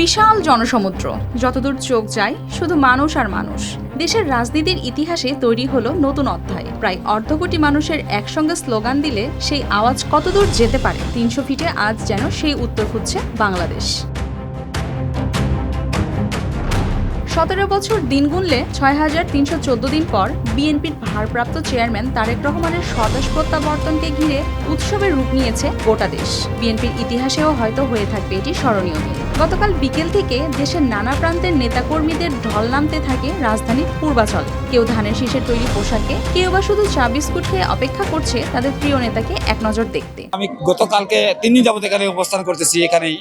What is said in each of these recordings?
বিশাল জনসমুদ্র। যতদূর চোখ যায়, শুধু মানুষ আর মানুষ। দেশের রাজনীতির ইতিহাসে তৈরি হলো নতুন অধ্যায়। প্রায় অর্ধ কোটি মানুষের একসঙ্গে স্লোগান দিলে সেই আওয়াজ কতদূর যেতে পারে? তিনশো ফিটে আজ যেন সেই উত্তর খুঁজছে বাংলাদেশ। সতেরো বছর দিন গুনলে ছয় হাজার তিনশো চোদ্দ দিন পর বিএনপির ভারপ্রাপ্ত চেয়ারম্যান তারেক রহমানের স্বদেশ প্রত্যাবর্তনকে ঘিরে উৎসবের রূপ নিয়েছে গোটা দেশ। বিএনপির ইতিহাসেও হয়তো হয়ে থাকবে এটি স্মরণীয় দিন। গতকাল বিকেল থেকে দেশের নানা প্রান্তের নেতাকর্মীদের ঢল নামতে থাকে রাজধানীর পূর্বাচল। কেউ ধানের শীষের তৈরি পোশাকে, কেউ বা শুধু চা বিস্কুট খেয়ে অপেক্ষা করছে তাদের প্রিয় নেতাকে এক নজর দেখতে। আমি গতকালকে তিন দিন যাবত এখানে অবস্থান করতেছি, এখানেই।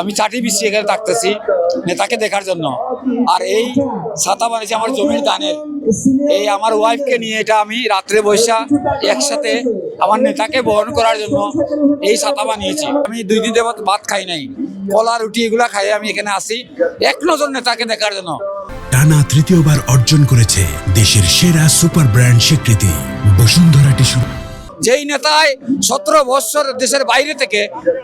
আমি চাটি বিশি এখানে থাকতেছি নেতাকে দেখার জন্য। আর এই ছাতা বানিয়েছি আমার জমির দানের, এই আমার ওয়াইফকে নিয়ে এটা আমি রাত্রে বৈশা একসাথে আমার নেতাকে বহন করার জন্য এই ছাতা বানিয়েছি আমি দুই দিন ভাত খাই নাই। কলা রুটি এগুলা খাই আমি এখানে আসি। এক নজর নেতাকে দেখার জন্য। টানা তৃতীয়বার অর্জন করেছে দেশের সেরা সুপার ব্র্যান্ড স্বীকৃতি বসুন্ধরা টিস্যু। যেই নেতায় সতেরো বৎসর দেশের বাইরে থেকে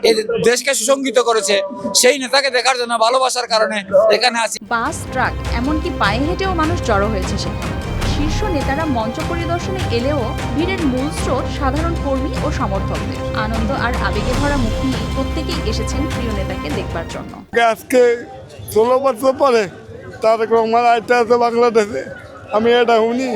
এই দেশকে সুসংগীত করেছে সেই নেতাকে দেখার জন্য ভালোবাসার কারণে এখানে আছি বাস ট্রাক এমনকি পায়ে হেঁটেও মানুষ জড়ো হয়েছে সেখানে। শীর্ষ নেতারা মঞ্চ পরিদর্শনে এলেও ভিড়ের মূল স্রোত সাধারণ কর্মী ও সমর্থকদের। আনন্দ আর আবেগে ভরা মুখ নিয়ে প্রত্যেকেই এসেছেন প্রিয় নেতাকে দেখবার জন্য। আজকে ষোলো বছর পরে তারেক রহমান আইতে আছে বাংলাদেশে। আমি এটা শুনি।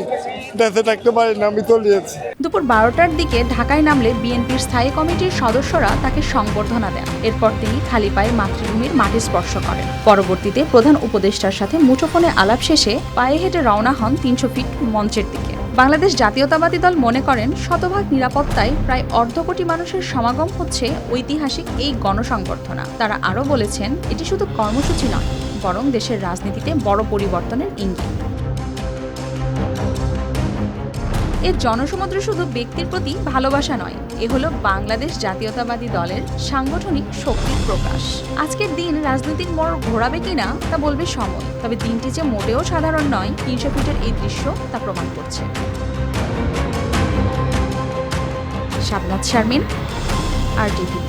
দেশে থাকতে পারি না, আমি চলে যাচ্ছি দুপুর বারোটার দিকে ঢাকায় নামলে বিএনপির স্থায়ী কমিটির সদস্যরা তাকে সংবর্ধনা দেন। এরপর তিনি খালি পায়ে মাতৃভূমির মাটি স্পর্শ করেন। পরবর্তীতে প্রধান উপদেষ্টার সাথে মুঠোফোনে আলাপ শেষে পায়ে হেঁটে রওনা হন তিনশো ফিট মঞ্চের দিকে। বাংলাদেশ জাতীয়তাবাদী দল মনে করেন, শতভাগ নিরাপত্তায় প্রায় অর্ধ কোটি মানুষের সমাগম হচ্ছে ঐতিহাসিক এই গণসংবর্ধনা। তারা আরও বলেছেন, এটি শুধু কর্মসূচি নয়, বরং দেশের রাজনীতিতে বড় পরিবর্তনের ইঙ্গিত। এর জনসমুদ্র শুধু ব্যক্তির প্রতি ভালোবাসা নয়, এ হলো বাংলাদেশ জাতীয়তাবাদী দলের সাংগঠনিক শক্তির প্রকাশ। আজকের দিন রাজনীতির মোড় ঘোরাবে কিনা তা বলবে সময়, তবে দিনটি যে মোটেও সাধারণ নয়, তিনশো ফিটের এই দৃশ্য তা প্রমাণ করছে। শাবনাথ শারমিন, আর টিভি